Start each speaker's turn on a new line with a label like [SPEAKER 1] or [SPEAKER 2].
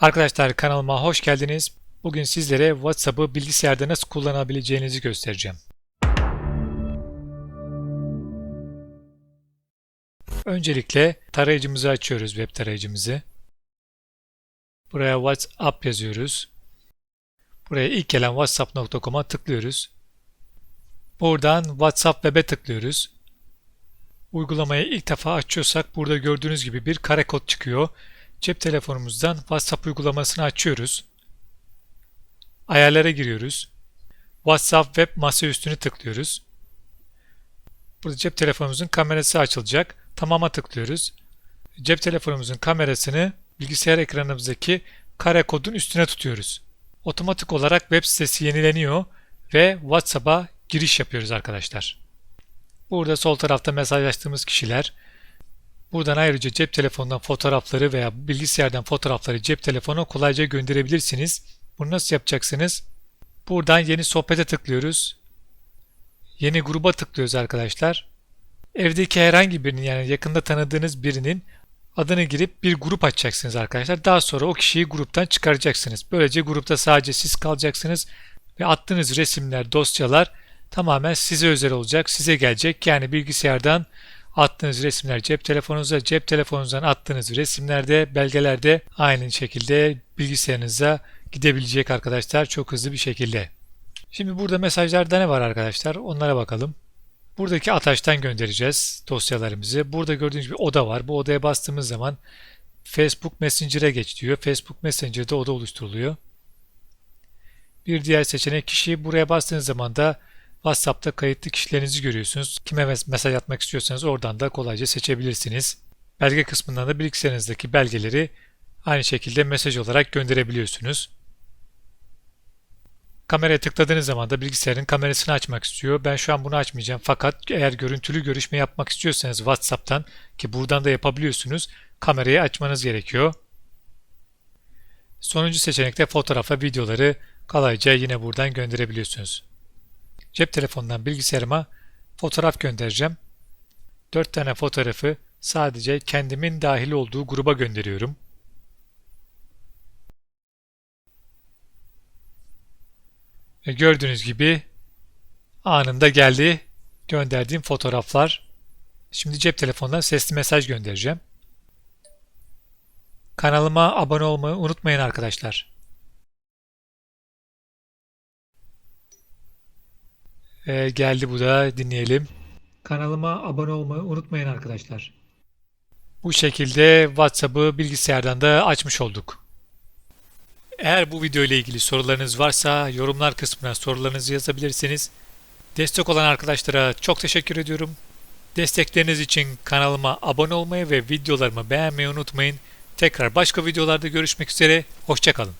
[SPEAKER 1] Arkadaşlar kanalıma hoş geldiniz. Bugün sizlere WhatsApp'ı bilgisayarda nasıl kullanabileceğinizi göstereceğim. Öncelikle tarayıcımızı açıyoruz, web tarayıcımızı. Buraya WhatsApp yazıyoruz. Buraya ilk gelen whatsapp.com'a tıklıyoruz. Buradan WhatsApp Web'e tıklıyoruz. Uygulamayı ilk defa açıyorsak burada gördüğünüz gibi bir kare kod çıkıyor. Cep telefonumuzdan WhatsApp uygulamasını açıyoruz. Ayarlara giriyoruz. WhatsApp web masaüstünü tıklıyoruz. Burada cep telefonumuzun kamerası açılacak. Tamama tıklıyoruz. Cep telefonumuzun kamerasını bilgisayar ekranımızdaki kare kodun üstüne tutuyoruz. Otomatik olarak web sitesi yenileniyor ve WhatsApp'a giriş yapıyoruz arkadaşlar. Burada sol tarafta mesajlaştığımız kişiler, Buradan ayrıca cep telefonundan fotoğrafları veya bilgisayardan fotoğrafları cep telefonu kolayca gönderebilirsiniz. Bunu nasıl yapacaksınız? Buradan yeni sohbete tıklıyoruz. Yeni gruba tıklıyoruz arkadaşlar. Evdeki herhangi birinin yani yakında tanıdığınız birinin adını girip bir grup açacaksınız arkadaşlar. Daha sonra o kişiyi gruptan çıkaracaksınız. Böylece grupta sadece siz kalacaksınız ve attığınız resimler, dosyalar tamamen size özel olacak, size gelecek. Yani bilgisayardan attığınız resimler cep telefonunuza, cep telefonunuzdan attığınız resimlerde, belgelerde aynı şekilde bilgisayarınıza gidebilecek arkadaşlar çok hızlı bir şekilde. Şimdi burada mesajlarda ne var arkadaşlar? Onlara bakalım. Buradaki ataştan göndereceğiz dosyalarımızı. Burada gördüğünüz bir oda var. Bu odaya bastığımız zaman Facebook Messenger'e geç diyor. Facebook Messenger'da oda oluşturuluyor. Bir diğer seçenek kişi buraya bastığınız zaman da WhatsApp'ta kayıtlı kişilerinizi görüyorsunuz. Kime mesaj atmak istiyorsanız oradan da kolayca seçebilirsiniz. Belge kısmından da bilgisayarınızdaki belgeleri aynı şekilde mesaj olarak gönderebiliyorsunuz. Kameraya tıkladığınız zaman da bilgisayarın kamerasını açmak istiyor. Ben şu an bunu açmayacağım fakat eğer görüntülü görüşme yapmak istiyorsanız WhatsApp'tan ki buradan da yapabiliyorsunuz kamerayı açmanız gerekiyor. Sonuncu seçenekte fotoğrafa videoları kolayca yine buradan gönderebiliyorsunuz. Cep telefonundan bilgisayarıma fotoğraf göndereceğim. 4 tane fotoğrafı sadece kendimin dahil olduğu gruba gönderiyorum. Ve gördüğünüz gibi anında geldi gönderdiğim fotoğraflar. Şimdi cep telefonundan sesli mesaj göndereceğim. Kanalıma abone olmayı unutmayın arkadaşlar. Ee, geldi bu da dinleyelim. Kanalıma abone olmayı unutmayın arkadaşlar. Bu şekilde WhatsApp'ı bilgisayardan da açmış olduk. Eğer bu video ile ilgili sorularınız varsa yorumlar kısmına sorularınızı yazabilirsiniz. Destek olan arkadaşlara çok teşekkür ediyorum. Destekleriniz için kanalıma abone olmayı ve videolarımı beğenmeyi unutmayın. Tekrar başka videolarda görüşmek üzere. Hoşçakalın.